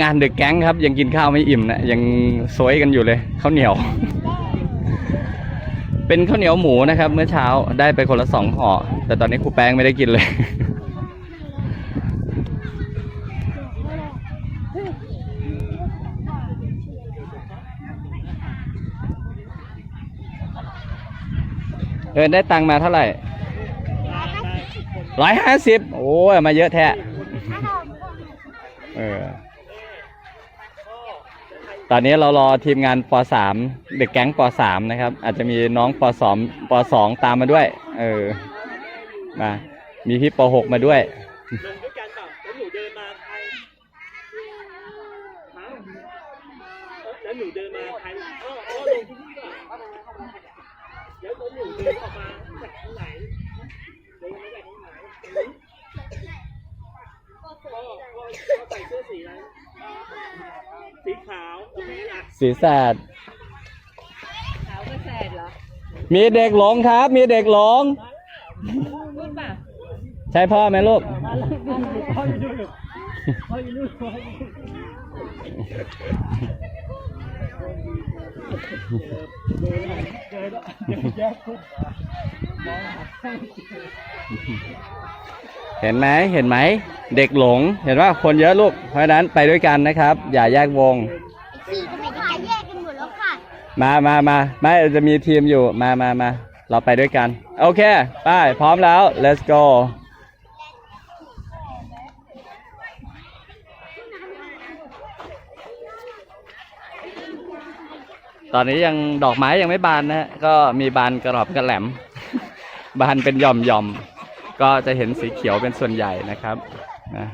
งานเด็กแก๊งครับ ยังกินข้าวไม่อิ่มนะยังซวยกันอยู่เลยข้าวเหนียว เป็นข้าวเหนียวหมูนะครับ เมื่อเช้าได้ไปคนละสองห่อแต่ตอนนี้ครูแป้งไม่ได้กินเลย เออได้ตังค์มาเท่าไหร่ร้อยห้าสิบโอ้ยมาเยอะแท้เออ ตอนนี้เรารอทีมงานป .3 เด็กแก๊งป .3 นะครับ อาจจะมีน้องป .2 ป .2 ตามมาด้วย เออมามีพี่ป .6 มาด้วยลงด้วยกันเปล่าแล้วหนูเดินมาใครฮะแล้วหนูเดินมาใครอ้ออ้อลงที่นี่ก่อนแล้วแล้วหนูเดินออกมาจากทางไหนเดินมาจากทางไหนพ่อพ่อใส่เสื้อสีอะไรสีขาวโอ เคอะสีแสดขาวก็แสดเหรอมีเด็กหลงครับ มีเด็กหลง พูดป่ะใช่พ่อไหมลูกพ่ออยู่นู่นพ่ออยู่นู่นพ่ออยู่นู่นเห็นไหมเห็นไหม เด็กหลง เห็นว่าคนเยอะลูก เพราะฉะนั้นไปด้วยกันนะครับ อย่าแยกวง สี่ทำไม มามามาไม่จะมีทีมอยู่มามามาเราไปด้วยกัน โอเค ไป พร้อมแล้ว let's go ตอนนี้ยังดอกไม้ยังไม่บานนะฮะก็มีบานกระหรอบกระแหลม บานเป็นหย่อมหย่อมก็จะเห็นสีเขียวเป็นส่วนใหญ่นะครับนะ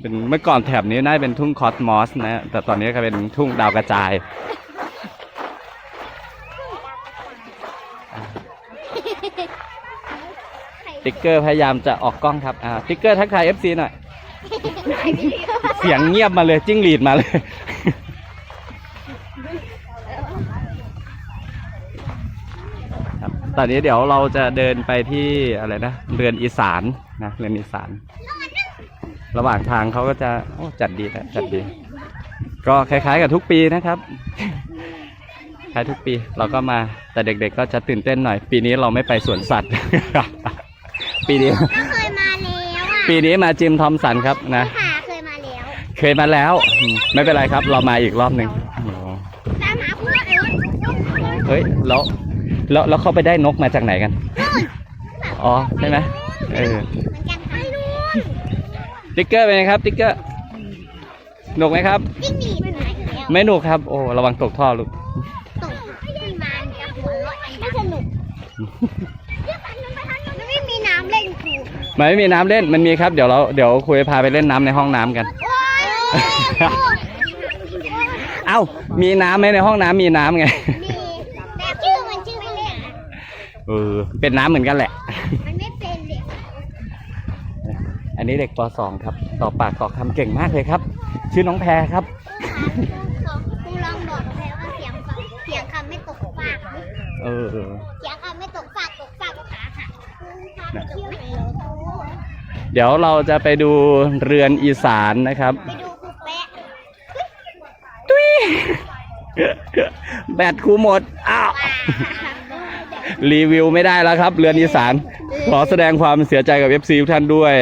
เป็นเมื่อก่อนแถบนี้น่าจะเป็นทุ่งคอสมอสนะแต่ตอนนี้ก็เป็นทุ่งดาวกระจาย ติ๊กเกอร์พยายามจะออกกล้องครับ อ่า ติ๊กเกอร์ทักทาย FC หน่อย เสียงเงียบมาเลย จิ้งหรีดมาเลย ครับ ตอนนี้เดี๋ยวเราจะเดินไปที่อะไรนะ เรือนอีสานนะ เรือนอีสาน ระหว่างทางเขาก็จะ โอ้ จัดดีนะ จัดดี ก็คล้ายๆกับทุกปีนะครับ คล้ายทุกปีเราก็มาแต่เด็กๆก็จะตื่นเต้นหน่อย ปีนี้เราไม่ไปสวนสัตว์ ปีนี้ก็เคยมาแล้วอะปีนี้มาจิมทอมสันครับนะ ค่ะเคยมาแล้วเคยมาแล้วอืมไม่เป็นไรครับ เรามาอีกรอบหนึ่งโอ้ตามหาพวกเอ๋ยเฮ้ยแล้วแล้วแล้วเขาไปได้นกมาจากไหนกัน อ๋อใช่ไหมเออเหมือนกันค่ะไปนู่นติ๊กเกอร์เป็นไงครับ ติ๊กเกอร์หนุกไหมครับ จิ้งหรีดมันหายไปแล้ว ไม่หนุกครับ โอ้ระวังตกท่อลูก ตกที่มันกับหัวเราะ ไม่สนุกเดี๋ยวไปทางนู้นไปทางนู้นไม่มีน้ำเล่นครูมันไม่มีน้ำเล่นมันมีครับเดี๋ยวเราเดี๋ยวคุยพาไปเล่นน้ำในห้องน้ำกัน โอ้ยพูดเอ้ามีน้ำไหมในห้องน้ำมีน้ำไงมีแต่ชื่อมันชื่อไม่เล่นเออเป็นน้ำเหมือนกันแหละ มันไม่เป็นเด็กอันนี้เด็กป .2 ครับ ต่อปากต่อคำเก่งมากเลยครับ ชื่อน้องแพรครับครูลองบอกแพรว่าเสียงฟังเสียงคำไม่ตกฟาก เออเสียงคำไม่ตกฟากตกฟากก็ขาหักพาไปเที่ยวไหนเหรอโตเดี๋ยวเราจะไปดูเรือนอีสานนะครับไปดูครูแปะแบตครูหมดอ้าวรีวิวไม่ได้แล้วครับ เรือนอีสาน ขอแสดงความเสียใจกับ FC ทุกท่านด้วย